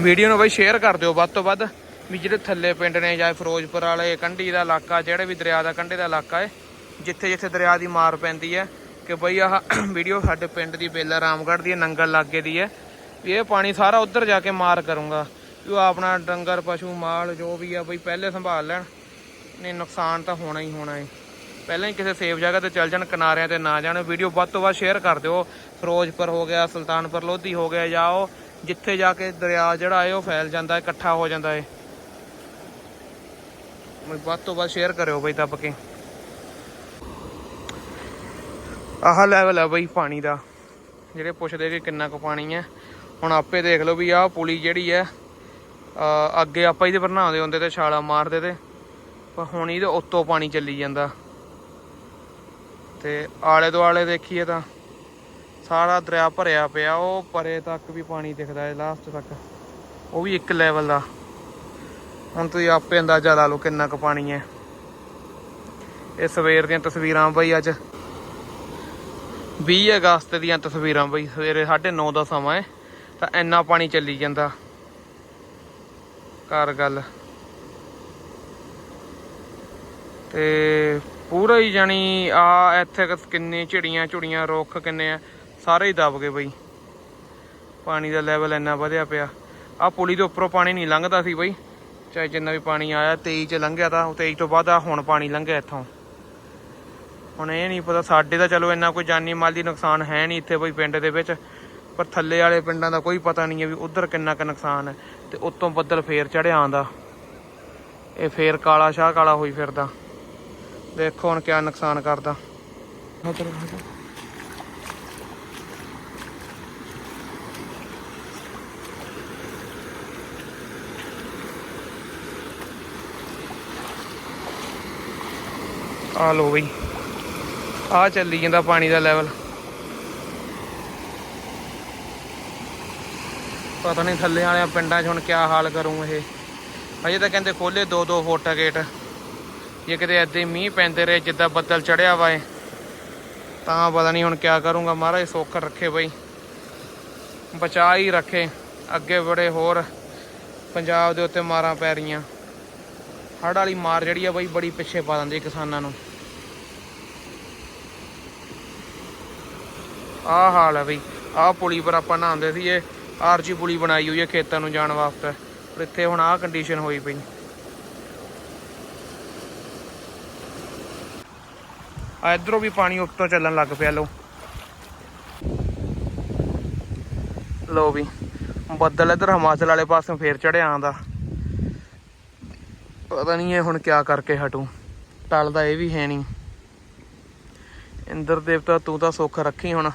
Video ਨੂੰ ਬਈ share ਕਰ ਦਿਓ ਵੱਧ ਤੋਂ ਵੱਧ। ਵੀ ਜਿਹੜੇ ਥੱਲੇ ਪਿੰਡ ਨੇ ਜਾਂ ਫਿਰੋਜ਼ਪੁਰ ਵਾਲੇ, ਕੰਢੀ ਦਾ ਇਲਾਕਾ, ਜਿਹੜੇ ਵੀ ਦਰਿਆ ਦਾ, ਕੰਢੇ ਦਾ ਇਲਾਕਾ ਹੈ ਜਿੱਥੇ ਜਿੱਥੇ ਦਰਿਆ ਦੀ ਮਾਰ ਪੈਂਦੀ ਹੈ ਕਿ ਬਈ ਆਹ ਵੀਡੀਓ ਸਾਡੇ ਪਿੰਡ ਦੀ ਬੇਲਾ ਰਾਮਗੜ੍ਹ ਦੀ ਨੰਗਲ ਲਾਗੇ ਦੀ ਹੈ ਵੀ ਇਹ ਪਾਣੀ ਸਾਰਾ ਉੱਧਰ ਜਾ ਕੇ ਮਾਰ ਕਰੂੰਗਾ। ਵੀ ਉਹ ਆਪਣਾ ਡੰਗਰ, ਪਸ਼ੂ, ਮਾਲ ਜੋ ਵੀ ਆ ਬਈ ਪਹਿਲੇ ਸੰਭਾਲ ਲੈਣ, ਨਹੀਂ ਨੁਕਸਾਨ ਤਾਂ ਹੋਣਾ ਹੀ ਹੋਣਾ ਹੈ ਪਹਿਲਾਂ ਹੀ ਕਿਸੇ ਸੇਫ ਜਗ੍ਹਾ ਤੇ ਚੱਲ ਜਾਣ, ਕਿਨਾਰਿਆਂ ਤੇ ਨਾ ਜਾਣ। ਵੀਡੀਓ ਵੱਧ ਤੋਂ ਵੱਧ ਸ਼ੇਅਰ ਕਰ ਦਿਓ। ਫਿਰੋਜ਼ਪੁਰ ਹੋ ਗਿਆ, ਸੁਲਤਾਨਪੁਰ, ਲੋਧੀ ਹੋ ਗਿਆ ਜਾਂ ਉਹ ਜਿੱਥੇ ਜਾ ਕੇ ਦਰਿਆ ਜਿਹੜਾ ਹੈ ਉਹ ਫੈਲ ਜਾਂਦਾ ਹੈ, ਇਕੱਠਾ ਹੋ ਜਾਂਦਾ ਹੈ। ਵੱਧ ਤੋਂ ਵੱਧ ਸ਼ੇਅਰ ਕਰਿਓ ਬਈ ਦੱਬ ਕੇ। ਆਹ ਲੈਵਲ ਹੈ ਬਈ ਪਾਣੀ ਦਾ। ਜਿਹੜੇ ਪੁੱਛਦੇ ਕਿ ਕਿੰਨਾ ਕੁ ਪਾਣੀ ਹੈ, ਹੁਣ ਆਪੇ ਦੇਖ ਲਓ ਵੀ ਆਹ ਪੁਲੀ ਜਿਹੜੀ ਹੈ ਅੱਗੇ ਆਪਾਂ ਇਹਦੇ ਪਰ ਨਹਾਉਂਦੇ ਹੁੰਦੇ ਤੇ ਛਾਲਾ ਮਾਰਦੇ ਤੇ, ਪਰ ਹੁਣ ਇਹਦੇ ਉੱਤੋਂ ਪਾਣੀ ਚੱਲੀ ਜਾਂਦਾ। ਤੇ ਆਲੇ ਦੁਆਲੇ ਦੇਖੀਏ ਤਾਂ ਸਾਰਾ ਦਰਿਆ ਭਰਿਆ ਪਿਆ, ਉਹ ਪਰੇ ਤੱਕ ਵੀ ਪਾਣੀ ਦਿਖਦਾ ਹੈ ਲਾਸਟ ਤੱਕ। ਉਹ ਵੀ ਇੱਕ ਲੈਵਲ ਦਾ। ਹੁਣ ਤੁਸੀਂ ਆਪੇ ਅੰਦਾਜ਼ਾ ਲਾ ਲਓ ਕਿੰਨਾ ਕੁ ਪਾਣੀ ਹੈ। ਇਹ ਸਵੇਰ ਦੀਆਂ ਤਸਵੀਰਾਂ ਬਈ ਅੱਜ। 20 ਅਗਸਤ ਦੀਆਂ ਤਸਵੀਰਾਂ ਬਈ, ਸਵੇਰੇ 9:30 ਦਾ ਸਮਾਂ ਹੈ, ਤਾਂ ਇੰਨਾ ਪਾਣੀ ਚੱਲੀ ਜਾਂਦਾ। ਕਰ ਗੱਲ। ਤੇ ਪੂਰਾ ਹੀ ਜਾਣੀ ਆ, ਇੱਥੇ ਕੁ ਕਿੰਨੀ ਝਿੜੀਆਂ ਝੁੜੀਆਂ ਰੁੱਖ ਕਿੰਨੇ ਆ। ਸਾਰੇ ਹੀ ਦਬ ਗਏ ਬਈ। ਪਾਣੀ ਦਾ ਲੈਵਲ ਇੰਨਾ ਵਧਿਆ ਪਿਆ। ਆ ਪੁਲੀ ਦੇ ਉੱਪਰੋਂ ਪਾਣੀ ਨਹੀਂ ਲੰਘਦਾ ਸੀ ਬਈ। ਚਾਹੇ ਜਿੰਨਾ ਵੀ ਪਾਣੀ ਆਇਆ 23 ਚ ਲੰਘਿਆ ਤਾਂ 23 ਤੋਂ ਬਾਅਦ ਆ ਹੁਣ ਪਾਣੀ ਲੰਘਿਆ ਇੱਥੋਂ। ਹੁਣ ਇਹ ਨਹੀਂ ਪਤਾ, ਸਾਡੇ ਤਾਂ ਚਲੋ ਇੰਨਾ ਕੋਈ ਜਾਨੀ ਮਾਲੀ ਨੁਕਸਾਨ ਹੈ ਨਹੀਂ ਇੱਥੇ ਬਈ ਪਿੰਡ ਦੇ ਵਿੱਚ। ਪਰ ਥੱਲੇ ਵਾਲੇ ਪਿੰਡਾਂ ਦਾ ਕੋਈ ਪਤਾ ਨਹੀਂ ਹੈ ਵੀ ਉਧਰ ਕਿੰਨਾ ਕੁ ਨੁਕਸਾਨ ਹੈ ਤੇ ਉੱਤੋਂ ਬੱਦਲ ਫੇਰ ਚੜਿਆ ਆਂਦਾ ਇਹ ਫੇਰ ਕਾਲਾ ਸ਼ਾਹ ਕਾਲਾ ਹੋਈ ਫਿਰਦਾ। ਦੇਖੋ ਹੁਣ ਕਿਆ ਨੁਕਸਾਨ ਕਰਦਾ। ਆ ਲੋ ਬਈ। ਆ ਚੱਲੀ ਜਾਂਦਾ ਪਾਣੀ ਦਾ ਲੈਵਲ ਪਤਾ ਨਹੀਂ ਥੱਲੇ ਵਾਲਿਆਂ ਪਿੰਡਾਂ 'ਚ ਹੁਣ ਕਿਆ ਹਾਲ ਕਰੂੰ ਇਹ। ਅਜੇ ਤਾਂ ਕਹਿੰਦੇ ਖੋਲੇ 2-2 ਫੁੱਟ ਗੇਟ ਜੇ ਕਿਤੇ ਏਦਾਂ ਹੀ ਮੀਂਹ ਪੈਂਦੇ ਰਹੇ, ਜਿੱਦਾਂ ਬੱਦਲ ਚੜਿਆ ਵਾ ਏ ਤਾਂ ਪਤਾ ਨਹੀਂ ਹੁਣ ਕਿਆ ਕਰੂੰਗਾ। ਮਹਾਰਾਜ ਸੁੱਖ ਰੱਖੇ ਬਈ। ਬਚਾ ਹੀ ਰੱਖੇ। ਅੱਗੇ ਬੜੇ ਹੋਰ ਪੰਜਾਬ ਦੇ ਉੱਤੇ ਮਾਰਾਂ ਪੈ ਰਹੀਆਂ। ਹੜ੍ਹ ਵਾਲੀ ਮਾਰ ਜਿਹੜੀ ਆ ਬਈ, ਬੜੀ ਪਿੱਛੇ ਪਾ ਦਿੰਦੀ ਕਿਸਾਨਾਂ ਨੂੰ। ਆਹ ਹਾਲ ਹੈ ਬਈ। ਆਹ ਪੁਲੀ ਪਰ ਆਪਾਂ ਨਹਾਉਂਦੇ ਸੀ ਇਹ ਆਰਜੀ ਪੁਲੀ ਬਣਾਈ ਹੋਈ ਹੈ ਖੇਤਾਂ ਨੂੰ ਜਾਣ ਵਾਸਤੇ। ਪਰ ਇੱਥੇ ਹੁਣ ਆਹ ਕੰਡੀਸ਼ਨ ਹੋਈ ਪਈ। ਆ ਇਧਰੋਂ ਵੀ ਪਾਣੀ ਉੱਤੋਂ ਚੱਲਣ ਲੱਗ ਪਿਆ ਲੋ ਲੋ ਵੀ, ਬੱਦਲ ਇਧਰ ਹਿਮਾਚਲ ਵਾਲੇ ਪਾਸੋਂ ਫੇਰ ਚੜਿਆ ਆਂਦਾ ਪਤਾ ਨਹੀਂ ਇਹ ਹੁਣ ਕਿਆ ਕਰਕੇ ਹਟੂ। ਟਲਦਾ ਇਹ ਵੀ ਹੈ ਨਹੀਂ ਇੰਦਰ ਦੇਵਤਾ ਤੂੰ ਤਾਂ ਸੁੱਖ ਰੱਖੀ ਹੁਣ।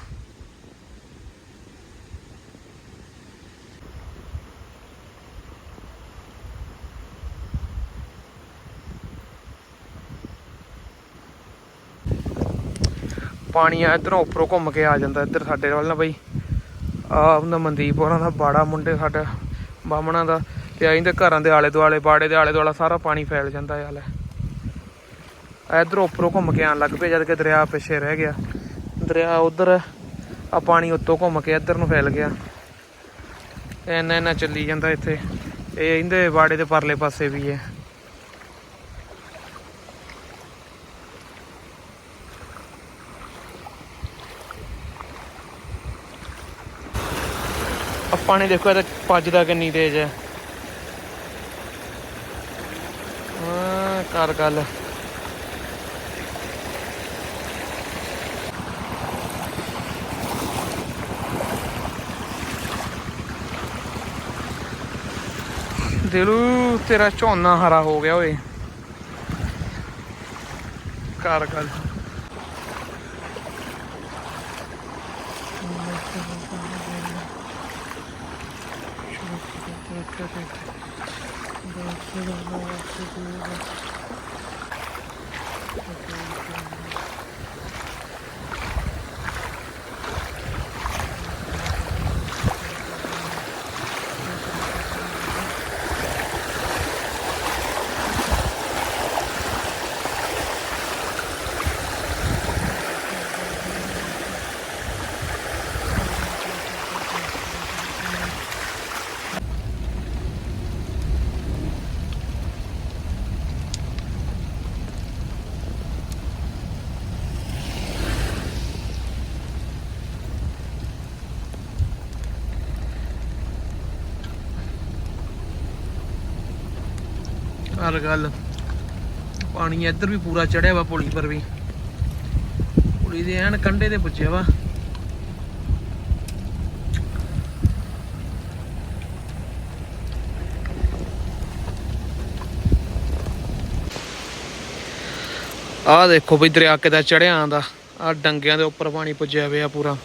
ਪਾਣੀ ਆ, ਇਧਰੋਂ ਉੱਪਰੋਂ ਘੁੰਮ ਕੇ ਆ ਜਾਂਦਾ, ਇੱਧਰ ਸਾਡੇ ਵੱਲ ਨਾ ਬਈ। ਆ ਉਹਨਾਂ ਮਨਦੀਪ ਹੋਰਾਂ ਦਾ ਬਾੜਾ ਮੁੰਡੇ ਸਾਡਾ, ਬਾਹਮਣਾ ਦਾ। ਤੇ ਆਇੰਦੇ ਘਰਾਂ ਦੇ ਆਲੇ ਦੁਆਲੇ ਬਾੜੇ ਦੇ ਆਲੇ ਦੁਆਲਾ ਸਾਰਾ ਪਾਣੀ ਫੈਲ ਜਾਂਦਾ ਹੈ ਹਾਲੇ ਇਧਰੋਂ ਉੱਪਰੋਂ ਘੁੰਮ ਕੇ ਆਣ ਲੱਗ ਪਏ, ਜਦ ਕਿ ਦਰਿਆ ਪਿੱਛੇ ਰਹਿ ਗਿਆ। ਦਰਿਆ ਉਧਰ ਆ ਪਾਣੀ ਉੱਤੋਂ ਘੁੰਮ ਕੇ ਇੱਧਰ ਨੂੰ ਫੈਲ ਗਿਆ। ਇੰਨਾ ਇੰਨਾ ਚੱਲੀ ਜਾਂਦਾ ਇੱਥੇ। ਇਹ ਇਹਦੇ ਬਾੜੇ ਦੇ ਪਰਲੇ ਪਾਸੇ ਵੀ ਹੈ। ਪਾਣੀ ਦੇਖੋ, ਇਹਦਾ ਪੱਜਦਾ ਕਿੰਨੀ ਤੇਜ਼ ਹੈ। ਆ ਕਰ ਗੱਲ। ਦਿਲੂ, ਤੇਰਾ ਝੋਨਾ ਹਰਾ ਹੋ ਗਿਆ ਓਏ। ਕਰ ਗੱਲ। Thank you. ਹਰ ਗੱਲ। ਪਾਣੀ ਇੱਧਰ ਵੀ ਪੂਰਾ ਚੜਿਆ ਵਾ ਪੁਲੀ ਪਰ ਵੀ। ਪੁਲੀ ਦੇ ਐਨ ਕੰਢੇ ਤੇ ਪੁੱਜਿਆ ਵਾ। ਆਹ ਦੇਖੋ ਬਈ ਦਰਿਆ ਕਿਦਾ ਚੜਿਆ ਆਂਦਾ। ਆ ਡੰਗਿਆਂ ਦੇ ਉੱਪਰ ਪਾਣੀ ਪੁੱਜਿਆ ਪਿਆ ਪੂਰਾ।